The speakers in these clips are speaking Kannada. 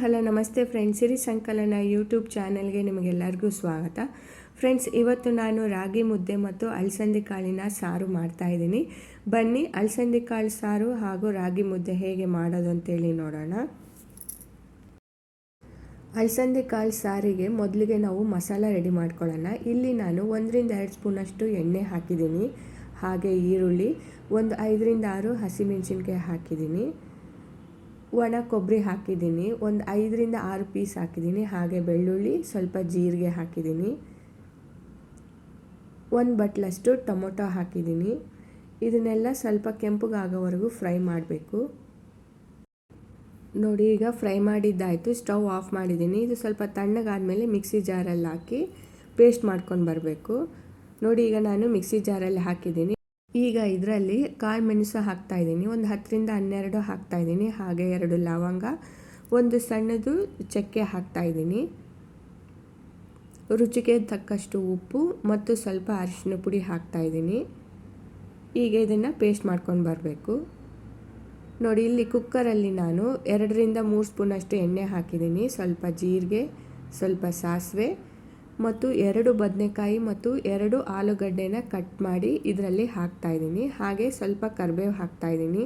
ಹಲೋ, ನಮಸ್ತೆ ಫ್ರೆಂಡ್ಸ್. ಸಿರಿ ಸಂಕಲನ ಯೂಟ್ಯೂಬ್ ಚಾನಲ್ಗೆ ನಿಮಗೆಲ್ಲರಿಗೂ ಸ್ವಾಗತ. ಫ್ರೆಂಡ್ಸ್, ಇವತ್ತು ನಾನು ರಾಗಿ ಮುದ್ದೆ ಮತ್ತು ಅಲಸಂದಿ ಕಾಳಿನ ಸಾರು ಮಾಡ್ತಾ ಇದ್ದೀನಿ. ಬನ್ನಿ, ಅಲಸಂದಿ ಕಾಳು ಸಾರು ಹಾಗೂ ರಾಗಿ ಮುದ್ದೆ ಹೇಗೆ ಮಾಡೋದು ಅಂತೇಳಿ ನೋಡೋಣ. ಅಲಸಂದಿ ಕಾಳು ಸಾರಿಗೆ ಮೊದಲಿಗೆ ನಾವು ಮಸಾಲ ರೆಡಿ ಮಾಡ್ಕೊಳ್ಳೋಣ. ಇಲ್ಲಿ ನಾನು ಒಂದರಿಂದ ಎರಡು ಸ್ಪೂನಷ್ಟು ಎಣ್ಣೆ ಹಾಕಿದ್ದೀನಿ. ಹಾಗೆ ಈರುಳ್ಳಿ, ಒಂದು ಐದರಿಂದ ಆರು ಹಸಿಮೆಣಸಿನ್ಕಾಯಿ ಹಾಕಿದ್ದೀನಿ. ಒಣ ಕೊಬ್ಬರಿ ಹಾಕಿದ್ದೀನಿ. ಒಂದು ಐದರಿಂದ ಆರು ಪೀಸ್ ಹಾಕಿದ್ದೀನಿ. ಹಾಗೆ ಬೆಳ್ಳುಳ್ಳಿ ಸ್ವಲ್ಪ ಜೀರಿಗೆ ಹಾಕಿದ್ದೀನಿ. ಒಂದು ಬಟ್ಲಷ್ಟು ಟೊಮೊಟೊ ಹಾಕಿದ್ದೀನಿ. ಇದನ್ನೆಲ್ಲ ಸ್ವಲ್ಪ ಕೆಂಪಗಾಗೋವರೆಗೂ ಫ್ರೈ ಮಾಡಬೇಕು. ನೋಡಿ, ಈಗ ಫ್ರೈ ಮಾಡಿದ್ದಾಯಿತು. ಸ್ಟವ್ ಆಫ್ ಮಾಡಿದ್ದೀನಿ. ಇದು ಸ್ವಲ್ಪ ತಣ್ಣಗಾದಮೇಲೆ ಮಿಕ್ಸಿ ಜಾರಲ್ಲಿ ಹಾಕಿ ಪೇಸ್ಟ್ ಮಾಡ್ಕೊಂಡು ಬರಬೇಕು. ನೋಡಿ, ಈಗ ನಾನು ಮಿಕ್ಸಿ ಜಾರಲ್ಲಿ ಹಾಕಿದ್ದೀನಿ. ಈಗ ಇದರಲ್ಲಿ ಕಾಯಿ ಮೆಣಸು ಹಾಕ್ತಾಯಿದ್ದೀನಿ ಒಂದು ಹತ್ತರಿಂದ ಹನ್ನೆರಡು ಹಾಕ್ತಾಯಿದ್ದೀನಿ ಹಾಗೆ ಎರಡು ಲವಂಗ, ಒಂದು ಸಣ್ಣದು ಚಕ್ಕೆ ಹಾಕ್ತಾಯಿದ್ದೀನಿ ರುಚಿಗೆ ತಕ್ಕಷ್ಟು ಉಪ್ಪು ಮತ್ತು ಸ್ವಲ್ಪ ಅರಿಶಿನ ಪುಡಿ ಹಾಕ್ತಾಯಿದ್ದೀನಿ ಈಗ ಇದನ್ನು ಪೇಸ್ಟ್ ಮಾಡ್ಕೊಂಡು ಬರಬೇಕು. ನೋಡಿ, ಇಲ್ಲಿ ಕುಕ್ಕರಲ್ಲಿ ನಾನು ಎರಡರಿಂದ ಮೂರು ಸ್ಪೂನಷ್ಟು ಎಣ್ಣೆ ಹಾಕಿದ್ದೀನಿ. ಸ್ವಲ್ಪ ಜೀರಿಗೆ, ಸ್ವಲ್ಪ ಸಾಸಿವೆ ಮತ್ತು ಎರಡು ಬದನೆಕಾಯಿ ಮತ್ತು ಎರಡು ಆಲೂಗಡ್ಡೆನ ಕಟ್ ಮಾಡಿ ಇದರಲ್ಲಿ ಹಾಕ್ತಾ ಇದ್ದೀನಿ. ಹಾಗೆ ಸ್ವಲ್ಪ ಕರಿಬೇವು ಹಾಕ್ತಾ ಇದ್ದೀನಿ.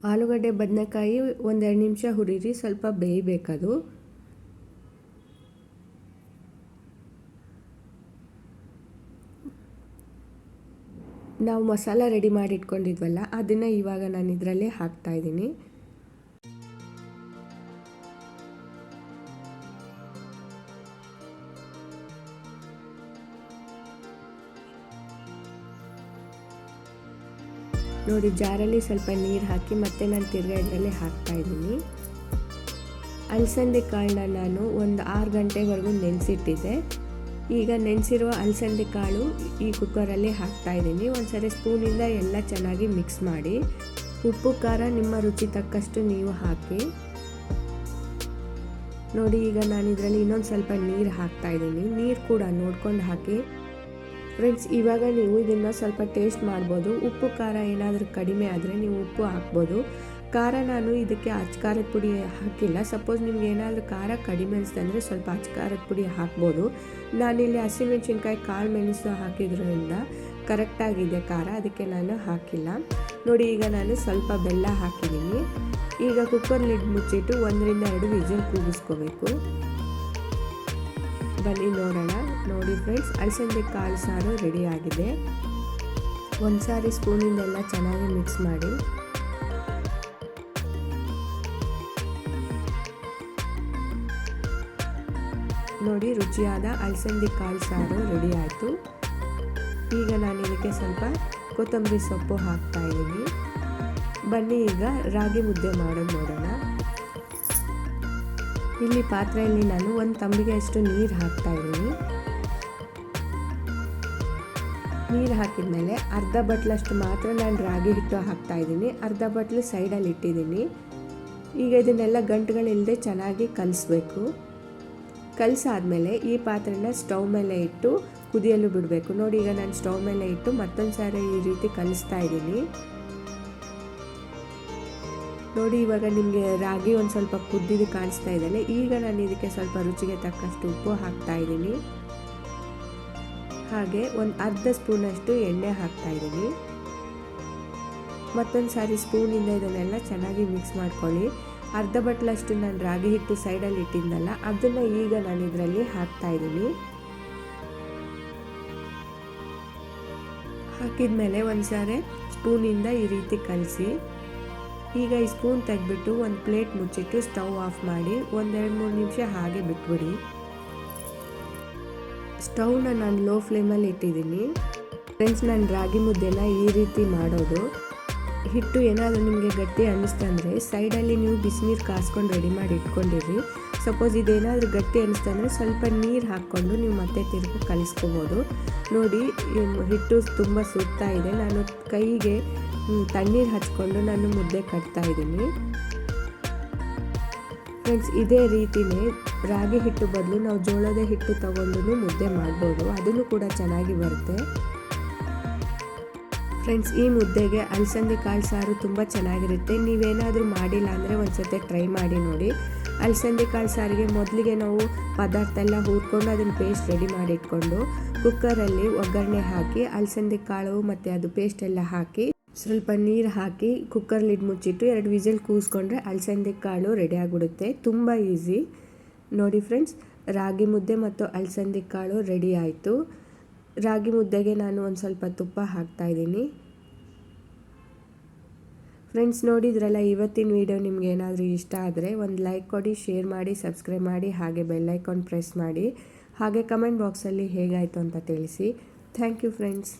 ಆಲೂಗಡ್ಡೆ ಬದನೆಕಾಯಿ ಒಂದೆರಡು ನಿಮಿಷ ಹುರಿರಿ, ಸ್ವಲ್ಪ ಬೇಯಬೇಕದು. ನಾವು ಮಸಾಲ ರೆಡಿ ಮಾಡಿ ಇಟ್ಕೊಂಡಿದ್ವಲ್ಲ, ಅದನ್ನು ಇವಾಗ ನಾನು ಇದರಲ್ಲೇ ಹಾಕ್ತಾ ನೋಡಿ, ಜಾರಲ್ಲಿ ಸ್ವಲ್ಪ ನೀರು ಹಾಕಿ ಮತ್ತೆ ನಾನು ತಿರ್ಗಾ ಇದರಲ್ಲಿ ಹಾಕ್ತಾಯಿದ್ದೀನಿ ಅಲಸಂದೆ ಕಾಳನ್ನ ನಾನು ಒಂದು ಆರು ಗಂಟೆವರೆಗೂ ನೆನೆಸಿಟ್ಟಿದ್ದೆ. ಈಗ ನೆನೆಸಿರುವ ಅಲಸಂದೆ ಕಾಳು ಈ ಕುಕ್ಕರಲ್ಲಿ ಹಾಕ್ತಾಯಿದ್ದೀನಿ ಒಂದು ಸರಿ ಸ್ಪೂನಿಂದ ಎಲ್ಲ ಚೆನ್ನಾಗಿ ಮಿಕ್ಸ್ ಮಾಡಿ. ಉಪ್ಪು, ಖಾರ ನಿಮ್ಮ ರುಚಿ ತಕ್ಕಷ್ಟು ನೀವು ಹಾಕಿ. ನೋಡಿ, ಈಗ ನಾನು ಇದರಲ್ಲಿ ಇನ್ನೊಂದು ಸ್ವಲ್ಪ ನೀರು ಹಾಕ್ತಾಯಿದ್ದೀನಿ ನೀರು ಕೂಡ ನೋಡ್ಕೊಂಡು ಹಾಕಿ. ಫ್ರೆಂಡ್ಸ್, ಇವಾಗ ನೀವು ಇದನ್ನು ಸ್ವಲ್ಪ ಟೇಸ್ಟ್ ಮಾಡ್ಬೋದು. ಉಪ್ಪು, ಖಾರ ಏನಾದರೂ ಕಡಿಮೆ ಆದರೆ ನೀವು ಉಪ್ಪು ಹಾಕ್ಬೋದು. ಖಾರ ನಾನು ಇದಕ್ಕೆ ಅಚ್ಕಾರದ ಪುಡಿ ಹಾಕಿಲ್ಲ. ಸಪೋಸ್ ನಿಮ್ಗೆ ಏನಾದರೂ ಖಾರ ಕಡಿಮೆ ಅನಿಸ್ತಂದರೆ ಸ್ವಲ್ಪ ಅಚ್ಕಾರದ ಪುಡಿ ಹಾಕ್ಬೋದು. ನಾನಿಲ್ಲಿ ಹಸಿಮೆಣ್ಸಿನ್ಕಾಯಿ, ಕಾಳು ಮೆಣಸು ಹಾಕಿದ್ರಿಂದ ಕರೆಕ್ಟಾಗಿದೆ ಖಾರ. ಅದಕ್ಕೆ ನಾನು ಹಾಕಿಲ್ಲ. ನೋಡಿ, ಈಗ ನಾನು ಸ್ವಲ್ಪ ಬೆಲ್ಲ ಹಾಕಿದ್ದೀನಿ. ಈಗ ಕುಕ್ಕರ್ ಲಿಡ್ ಮುಚ್ಚಿಟ್ಟು ಒಂದರಿಂದ ಎರಡು ವಿಜಲ್ ಕೂಗಿಸ್ಕೋಬೇಕು. ಬನ್ನಿ ನೋಡೋಣ. ನೋಡಿ ಫ್ರೆಂಡ್ಸ್ ಅಲಸಂದೆ ಕಾಳು ಸಾರು ರೆಡಿ ಆಗಿದೆ. ಒಂದು ಸಾರಿ ಸ್ಪೂನಿಂದೆಲ್ಲ ಚೆನ್ನಾಗಿ ಮಿಕ್ಸ್ ಮಾಡಿ. ನೋಡಿ ರುಚಿಯಾದ ಅಲಸಂದಿ ಕಾಳು ಸಾರು ರೆಡಿ ಆಯಿತು. ಈಗ ನಾನು ಇದಕ್ಕೆ ಸ್ವಲ್ಪ ಕೊತ್ತಂಬರಿ ಸೊಪ್ಪು ಹಾಕ್ತಾ ಇದ್ದೀನಿ. ಬನ್ನಿ ಈಗ ರಾಗಿ ಮುದ್ದೆ ಮಾಡೋದು ನೋಡೋಣ. ಇಲ್ಲಿ ಪಾತ್ರೆಯಲ್ಲಿ ನಾನು ಒಂದು ತಂಬಿಗೆ ಅಷ್ಟು ನೀರು ಹಾಕ್ತಾ ಇದ್ದೀನಿ. ನೀರು ಹಾಕಿದ್ಮೇಲೆ ಅರ್ಧ ಬಟ್ಲಷ್ಟು ಮಾತ್ರ ನಾನು ರಾಗಿ ಹಿಟ್ಟು ಹಾಕ್ತಾ ಇದ್ದೀನಿ. ಅರ್ಧ ಬಟ್ಲು ಸೈಡಲ್ಲಿ ಇಟ್ಟಿದ್ದೀನಿ. ಈಗ ಇದನ್ನೆಲ್ಲ ಗಂಟುಗಳಿಲ್ಲದೆ ಚೆನ್ನಾಗಿ ಕಲಿಸ್ಬೇಕು. ಕಲಸಾದ್ಮೇಲೆ ಈ ಪಾತ್ರೆನ ಸ್ಟವ್ ಮೇಲೆ ಇಟ್ಟು ಕುದಿಯಲು ಬಿಡಬೇಕು. ನೋಡಿ ಈಗ ನಾನು ಸ್ಟವ್ ಮೇಲೆ ಇಟ್ಟು ಮತ್ತೊಂದು ಸಾರಿ ಈ ರೀತಿ ಕಲಿಸ್ತಾ ಇದ್ದೀನಿ. ನೋಡಿ, ಇವಾಗ ನಿಮಗೆ ರಾಗಿ ಒಂದು ಸ್ವಲ್ಪ ಕುದ್ದಿದ್ದು ಕಾಣಿಸ್ತಾ ಇದ್ದಾನೆ. ಈಗ ನಾನು ಇದಕ್ಕೆ ಸ್ವಲ್ಪ ರುಚಿಗೆ ತಕ್ಕಷ್ಟು ಉಪ್ಪು ಹಾಕ್ತಾ ಇದ್ದೀನಿ. ಹಾಗೆ ಒಂದು ಅರ್ಧ ಸ್ಪೂನಷ್ಟು ಎಣ್ಣೆ ಹಾಕ್ತಾ ಇದ್ದೀನಿ. ಮತ್ತೊಂದು ಸಾರಿ ಸ್ಪೂನಿಂದ ಇದನ್ನೆಲ್ಲ ಚೆನ್ನಾಗಿ ಮಿಕ್ಸ್ ಮಾಡ್ಕೊಳ್ಳಿ. ಅರ್ಧ ಬಟ್ಲಷ್ಟು ನಾನು ರಾಗಿ ಹಿಟ್ಟು ಸೈಡಲ್ಲಿ ಇಟ್ಟಿದ್ದಲ್ಲ ಅದನ್ನು ಈಗ ನಾನು ಇದರಲ್ಲಿ ಹಾಕ್ತಾ ಇದ್ದೀನಿ. ಹಾಕಿದ್ಮೇಲೆ ಒಂದು ಸಾರಿ ಸ್ಪೂನಿಂದ ಈ ರೀತಿ ಕಲಸಿ. ಈಗ ಈ ಸ್ಪೂನ್ ತೆಗೆದ್ಬಿಟ್ಟು ಒಂದು ಪ್ಲೇಟ್ ಮುಚ್ಚಿಟ್ಟು ಸ್ಟವ್ ಆಫ್ ಮಾಡಿ ಒಂದೆರಡು ಮೂರು ನಿಮಿಷ ಹಾಗೆ ಬಿಟ್ಬಿಡಿ. ಸ್ಟವ್ನ ನಾನು ಲೋ ಫ್ಲೇಮಲ್ಲಿ ಇಟ್ಟಿದ್ದೀನಿ. ಫ್ರೆಂಡ್ಸ್, ನಾನು ರಾಗಿ ಮುದ್ದೆನ ಈ ರೀತಿ ಮಾಡೋದು. ಹಿಟ್ಟು ಏನಾದರೂ ನಿಮಗೆ ಗಟ್ಟಿ ಅನ್ನಿಸ್ತಂದರೆ ಸೈಡಲ್ಲಿ ನೀವು ಬಿಸಿನೀರು ಕಾಸ್ಕೊಂಡು ರೆಡಿ ಮಾಡಿ ಇಟ್ಕೊಂಡಿರಿ. ಸಪೋಸ್ ಇದೇನಾದರೂ ಗಟ್ಟಿ ಅನ್ನಿಸ್ತಂದರೆ ಸ್ವಲ್ಪ ನೀರು ಹಾಕ್ಕೊಂಡು ನೀವು ಮತ್ತೆ ತಿರುಗಿ ಕಲಿಸ್ಕೋಬೋದು. ನೋಡಿ ಹಿಟ್ಟು ತುಂಬ ಸುತ್ತಾ ಇದೆ. ನಾನು ಕೈಗೆ ತಣ್ಣೀರು ಹಚ್ಕೊಂಡು ನಾನು ಮುದ್ದೆ ಕಟ್ತಾ ಇದ್ದೀನಿ. ಫ್ರೆಂಡ್ಸ್ ಇದೇ ರೀತಿಯೇ ರಾಗಿ ಹಿಟ್ಟು ಬದಲು ನಾವು ಜೋಳದ ಹಿಟ್ಟು ತಗೊಂಡು ಮುದ್ದೆ ಮಾಡ್ಬೋದು. ಅದನ್ನು ಕೂಡ ಚೆನ್ನಾಗಿ ಬರುತ್ತೆ. ಫ್ರೆಂಡ್ಸ್ ಈ ಮುದ್ದೆಗೆ ಅಲಸಂದೆ ಕಾಳು ಸಾರು ತುಂಬ ಚೆನ್ನಾಗಿರುತ್ತೆ. ನೀವೇನಾದರೂ ಮಾಡಿಲ್ಲ ಅಂದರೆ ಒಂದು ಸತಿ ಟ್ರೈ ಮಾಡಿ ನೋಡಿ. ಅಲಸಂದೆ ಕಾಳು ಸಾರಿಗೆ ಮೊದಲಿಗೆ ನಾವು ಪದಾರ್ಥ ಎಲ್ಲ ಹುರ್ಕೊಂಡು ಅದನ್ನು ಪೇಸ್ಟ್ ರೆಡಿ ಮಾಡಿ ಇಟ್ಕೊಂಡು ಕುಕ್ಕರಲ್ಲಿ ಒಗ್ಗರಣೆ ಹಾಕಿ, ಅಲಸಂದೆ ಕಾಳು ಮತ್ತು ಅದು ಪೇಸ್ಟ್ ಎಲ್ಲ ಹಾಕಿ, ಸ್ವಲ್ಪ ನೀರು ಹಾಕಿ ಕುಕ್ಕರ್ ಲಿಡ್ ಮುಚ್ಚಿಟ್ಟು ಎರಡು ವಿಸಿಲ್ ಕೂಸ್ಕೊಂಡ್ರೆ ಅಲಸಂದೆ ಕಾಳು ರೆಡಿ ಆಗಿಬಿಡುತ್ತೆ. ತುಂಬ ಈಸಿ ನೋಡಿ ಫ್ರೆಂಡ್ಸ್ ರಾಗಿ ಮುದ್ದೆ ಮತ್ತು ಅಲಸಂದೆ ಕಾಳು ರೆಡಿ ಆಯಿತು. ರಾಗಿ ಮುದ್ದೆಗೆ ನಾನು ಒಂದು ಸ್ವಲ್ಪ ತುಪ್ಪ ಹಾಕ್ತಾಯಿದ್ದೀನಿ ಫ್ರೆಂಡ್ಸ್ ನೋಡಿದ್ರಲ್ಲ, ಇವತ್ತಿನ ವಿಡಿಯೋ ನಿಮ್ಗೆ ಏನಾದರೂ ಇಷ್ಟ ಆದರೆ ಒಂದು ಲೈಕ್ ಕೊಡಿ ಶೇರ್ ಮಾಡಿ ಸಬ್ಸ್ಕ್ರೈಬ್ ಮಾಡಿ, ಹಾಗೆ ಬೆಲ್ಲೈಕಾನ್ ಪ್ರೆಸ್ ಮಾಡಿ. ಹಾಗೆ ಕಮೆಂಟ್ ಬಾಕ್ಸಲ್ಲಿ ಹೇಗಾಯಿತು ಅಂತ ತಿಳಿಸಿ. Thank you friends